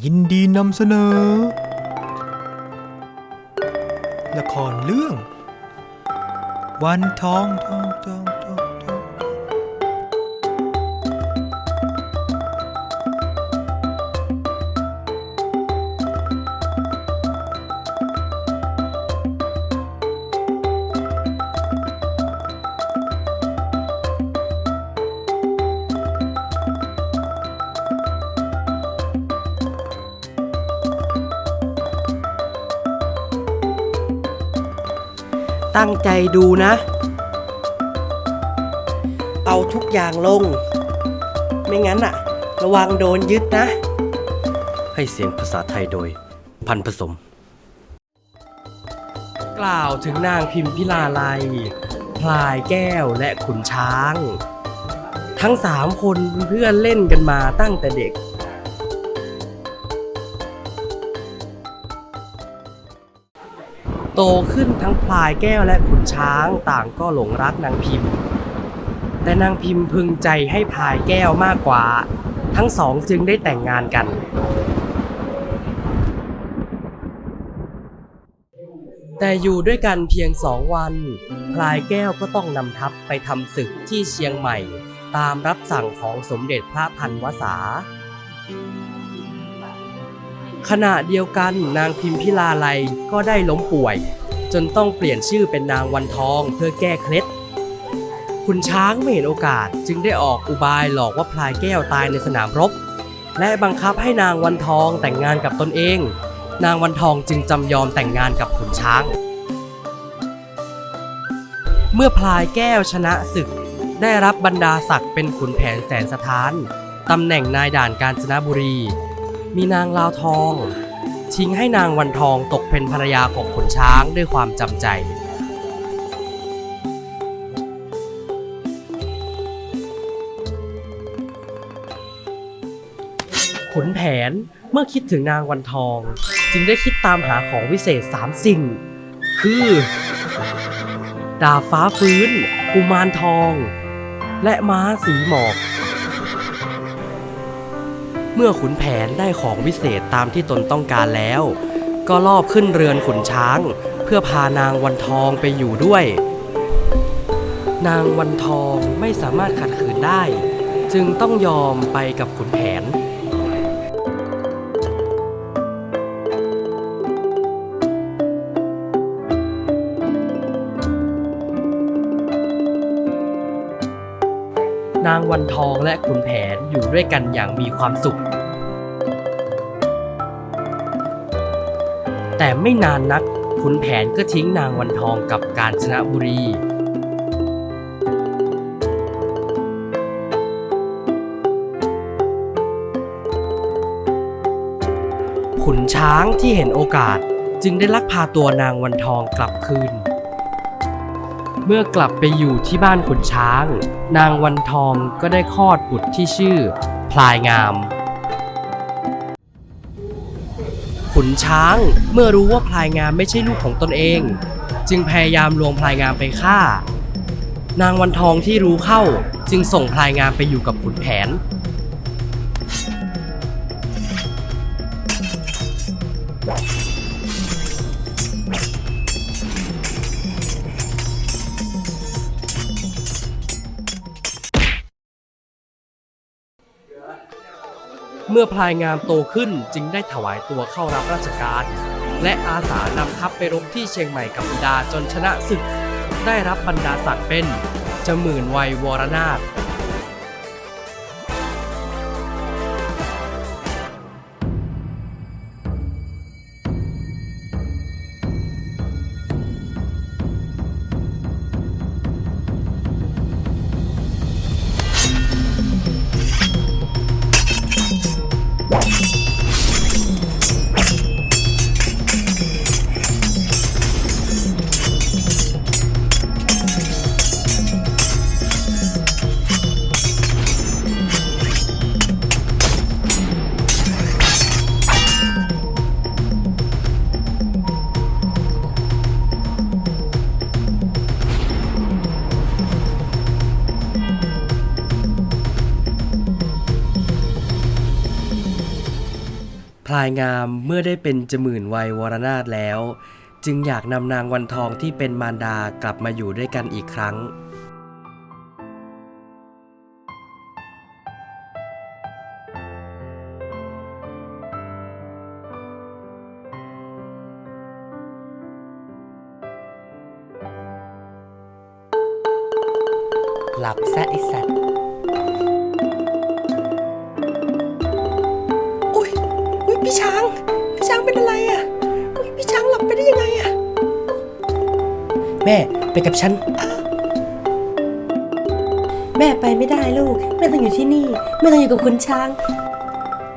ยินดีนำเสนอ ละครเรื่อง วันทองทองทองทอง ตั้งใจดูนะ เอาทุกอย่างลง ไม่งั้นอะระวังโดนยึดนะ ให้เสียงภาษาไทยโดย พันผสม กล่าวถึงนางพิมพิลาไลยพลายแก้วและขุนช้าง ทั้งสามคนเป็นเพื่อนเล่นกันมาตั้งแต่เด็ก โตขึ้นทั้งพลายแก้วและขุนช้างต่างก็หลงรักนางพิมพ์ แต่นางพิมพ์พึงใจให้พลายแก้วมากกว่า ทั้งสองจึงได้แต่งงานกัน แต่อยู่ด้วยกันเพียงสองวัน พลายแก้วก็ต้องนำทัพไปทำศึกที่เชียงใหม่ ตามรับสั่งของสมเด็จพระพันวษา ขณะเดียวกันนางพิมพิลาไลยก็ได้ล้มป่วย จนต้องเปลี่ยนชื่อเป็นนางวันทองเพื่อแก้เคล็ดคุณช้างไม่เห็นโอกาสจึงได้ออกอุบายหลอกว่าพลายแก้วตายในสนามรบ และบังคับให้นางวันทองแต่งงานกับตนเอง นางวันทองจึงจำยอมแต่งงานกับขุนช้าง เมื่อพลายแก้วชนะศึก ได้รับบรรดาศักดิ์เป็นขุนแผนแสนสถานตำแหน่งนายด่านกาญจนบุรี มีนางลาวทอง ทิ้งให้นางวันทองตกเป็นภรรยาของขนช้างด้วยความจำใจ ขุนแผนเมื่อคิดถึงนางวันทอง จึงได้คิดตามหาของวิเศษสามสิ่ง คือ ดาฟ้าฟื้น กุมารทอง และม้าสีหมอก เมื่อขุนแผนได้ของวิเศษตามที่ตนต้องการแล้ว ก็ลอบขึ้นเรือนขุนช้าง เพื่อพานางวันทองไปอยู่ด้วย นางวันทองไม่สามารถขัดขืนได้ จึงต้องยอมไปกับขุนแผน นางวันทองและขุนแผนอยู่ด้วยกันอย่างมีความสุข แต่ไม่นานนักขุนแผนก็ทิ้งนางวันทองกับกาญจนบุรี ขุนช้างที่เห็นโอกาสจึงได้ลักพาตัวนางวันทองกลับคืน เมื่อกลับไปอยู่ที่บ้านขุนช้าง นางวันทองก็ได้คลอดบุตรที่ชื่อ พลายงาม ขุนช้างเมื่อรู้ว่าพลายงามไม่ใช่ลูกของตนเอง จึงพยายามลวงพลายงามไปฆ่า นางวันทองที่รู้เข้าจึงส่งพลายงามไปอยู่กับขุนแผน เมื่อพลายงามโตขึ้นจึงได้ถวายตัวเข้ารับราชการ และอาสานำทัพไปรบที่เชียงใหม่กับบิดาจนชนะศึก ได้รับบรรดาศักดิ์เป็นจมื่นวัยวรนาถ ลายงามเมื่อได้เป็นจมื่นวัยวรนาถแล้ว จึงอยากนำนางวันทองที่เป็นมารดากลับมาอยู่ด้วยกันอีกครั้ง หลับซะไอสัตว์ พี่ช้าง พี่ช้างเป็นอะไรอะอุ้ยพี่ช้างหลับไปได้ยังไงอะแม่ไปกับฉัน แม่ไปไม่ได้ลูก แม่ต้องอยู่ที่นี่ แม่ต้องอยู่กับคุณช้าง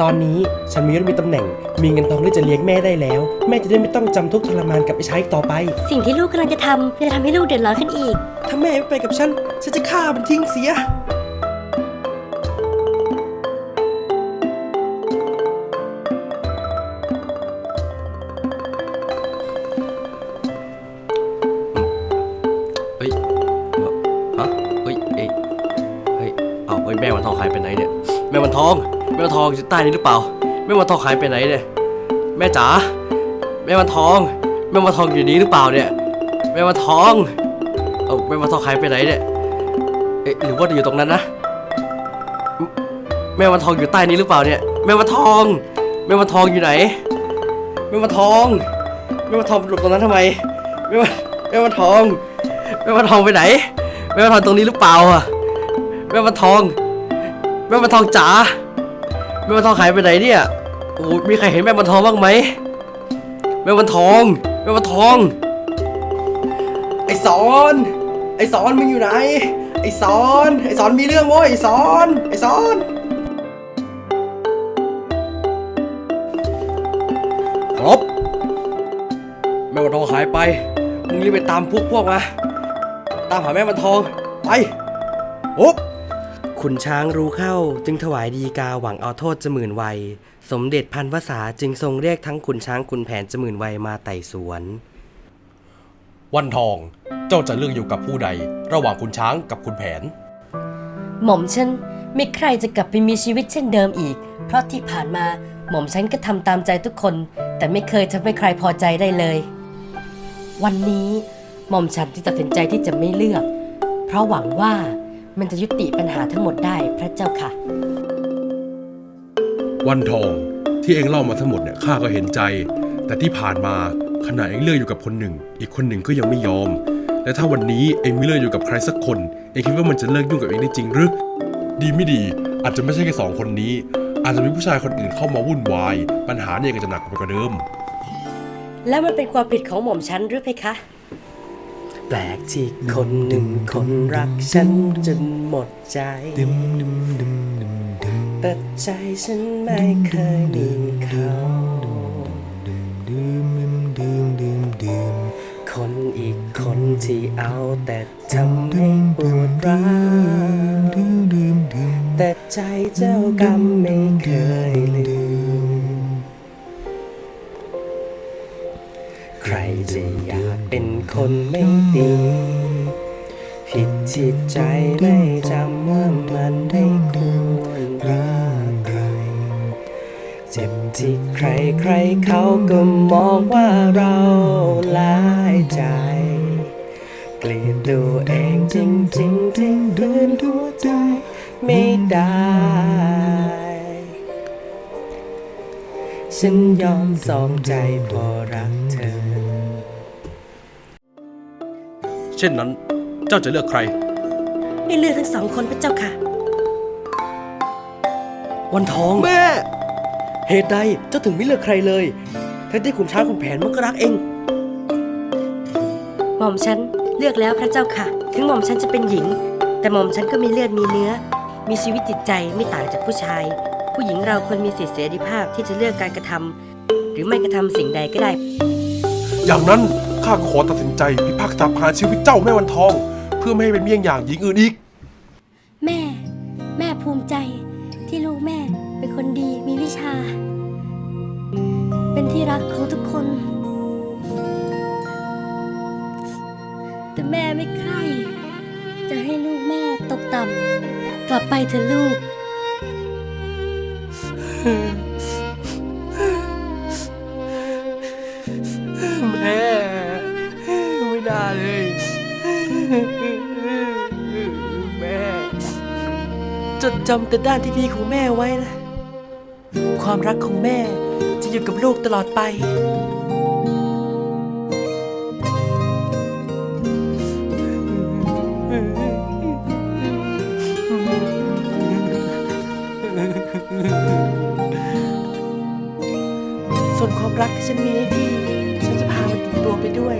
ตอนนี้ฉันมียศมีตำแหน่ง มีเงินทองที่จะเลี้ยงแม่ได้แล้ว แม่จะได้ไม่ต้องจำทุกข์ทรมานกับไอ้ชายอีกต่อไป สิ่งที่ลูกกำลังจะทำจะทำให้ลูกเดือดร้อนขึ้นอีก ถ้าแม่ไม่ไปกับฉัน ฉันจะฆ่ามันทิ้งเสีย องอยู่ใต้นี้หรือเปล่า แม่วันทองหายไปไหนเนี่ย แม่จ๋า แม่วันทอง แม่วันทองอยู่นี้หรือเปล่าเนี่ย แม่วันทอง เอาแม่วันทองหายไปไหนเนี่ย เอ๊ะหรือว่าอยู่ตรงนั้นนะ แม่วันทองอยู่ใต้นี้หรือเปล่าเนี่ย แม่วันทอง แม่วันทองอยู่ไหน แม่วันทอง แม่วันทองหลบตรงนั้นทำไม แม่วันแม่วันทอง แม่วันทองไปไหน แม่วันทองตรงนี้หรือเปล่าอะแม่วันทอง แม่วันทองจ๋า แม่วันทองหายไปไหนเนี่ยโอ้มีใครเห็นแม่วันทองบ้างไหมแม่วันทองแม่วันทอง ไอสอน ไอสอนมึงอยู่ไหน ไอสอน ไอสอนมีเรื่องโว้ยไอสอน ไอสอนครับแม่วันทองหายไป มึงรีบไปตามพวกพวกมา ตามหาแม่วันทอง ไปปุ๊บ ขุนช้างรู้เข้าจึงถวายดีกาหวังเอาโทษจมื่นวัย สมเด็จพันวษาจึงทรงเรียกทั้งขุนช้างขุนแผนจมื่นวัยมาไต่สวน วันทองเจ้าจะเลือกอยู่กับผู้ใด ระหว่างคุณช้างกับคุณแผน หม่อมฉันไม่ใครจะกลับไปมีชีวิตเช่นเดิมอีก เพราะที่ผ่านมาหม่อมฉันก็ทำตามใจทุกคน แต่ไม่เคยทำให้ใครพอใจได้เลย วันนี้หม่อมฉันที่ตัดสินใจที่จะไม่เลือก เพราะหวังว่า มันจะยุติปัญหาทั้งหมดได้พระเจ้าค่ะ วันทองที่เองเล่ามาทั้งหมดเนี่ยข้าก็เห็นใจ แต่ที่ผ่านมาขณะเองเลือกอยู่กับคนหนึ่ง อีกคนหนึ่งก็ยังไม่ยอม และถ้าวันนี้เองไม่เลือกอยู่กับใครสักคน เองคิดว่ามันจะเลิกยุ่งกับเองได้จริงหรือดีไม่ดี อาจจะไม่ใช่แค่สองคนนี้ อาจจะมีผู้ชายคนอื่นเข้ามาวุ่นวาย ปัญหาเนี่ยก็จะหนักไปกว่าเดิม แล้วมันเป็นความผิดของหม่อมฉันหรือเพคะ แปลกที่คนหนึ่งคนรักฉันจนหมดใจดึมดึมดึมดึมดึมแต่ใจฉันไม่เคยมีเขาดึมดึมดึมดึมดึมคนอีกคนที่เอาแต่ทำให้ปวดร้าวดึมดึมดึมแต่ใจเจ้ากรรมไม่เคยลืม เป็นคนไม่ดีผิดที่ใจไม่จำว่ามันได้ควรรักใคร เจ็บที่ใครใครเขาก็มองว่าเราหลายใจ เกลียดตัวเองจริงๆที่ฝืนหัวใจไม่ได้ฉันยอมสองใจพอรัก ช่นนั้น เจ้าจะเลือกใคร ได้เลือกทั้งสองคนพระเจ้าค่ะ วันทอง แม่ เหตุใดเจ้าถึงไม่เลือกใครเลยทั้งที่ขุนช้างขุนแผนมันก็รักเอง หม่อมฉันเลือกแล้วพระเจ้าค่ะ ถึงหม่อมฉันจะเป็นหญิง แต่หม่อมฉันก็มีเลือดมีเนื้อ มีชีวิตจิตใจไม่ต่างจากผู้ชาย ผู้หญิงเราควรมีสิทธิเสรีภาพที่จะเลือกการกระทำหรือไม่กระทำสิ่งใดก็ได้ อย่างนั้น ข้าขอตัดสินใจพิพากษาประหารชีวิตเจ้าแม่วันทอง เพื่อไม่ให้เป็นเมี่ยงอย่างหญิงอื่นอีก แม่ แม่ภูมิใจที่ลูกแม่เป็นคนดีมีวิชา เป็นที่รักของทุกคน แต่แม่ไม่ใคร่จะให้ลูกแม่ตกต่ำกลับไปเถอะลูก จำแต่ด้านที่ดีของแม่ไว้นะ ความรักของแม่จะอยู่กับลูกตลอดไป ส่วนความรักที่ฉันมีให้พี่ ฉันจะพามันติดตัวไปด้วย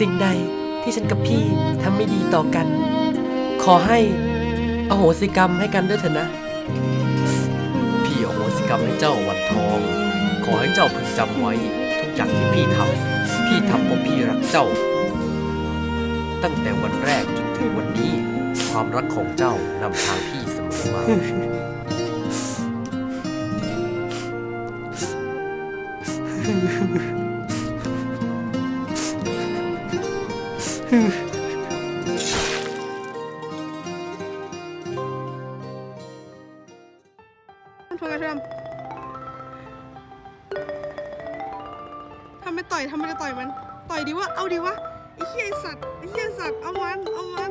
สิ่งใดที่ฉันกับพี่ทำไม่ดีต่อกัน ขอให้อโหสิกรรมให้กันด้วยเถอะนะ พี่อโหสิกรรมให้เจ้าวันทอง ขอให้เจ้าพึงจำไว้ทุกอย่างที่พี่ทำพี่ทำเพราะพี่รักเจ้า ตั้งแต่วันแรกจนถึงวันนี้ ความรักของเจ้านำทางพี่เสมอมา ทำไมทำทำไมต่อยทำไมจะต่อยมัน ต่อยดีวะ เอาดีวะไอ้เหี้ยสัตว์ไอ้เหี้ยสัตว์ เอามัน เอามัน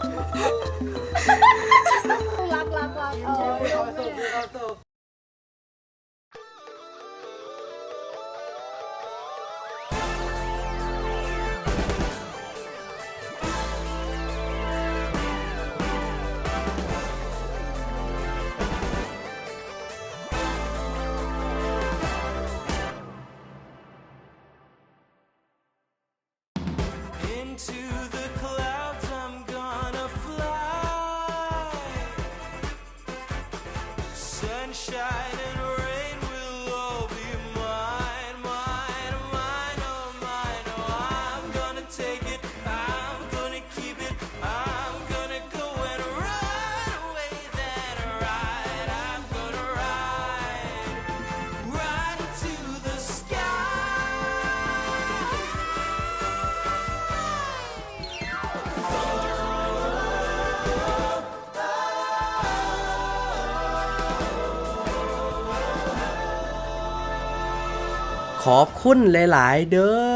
Into ขอบคุณหลาย ๆ เด้อ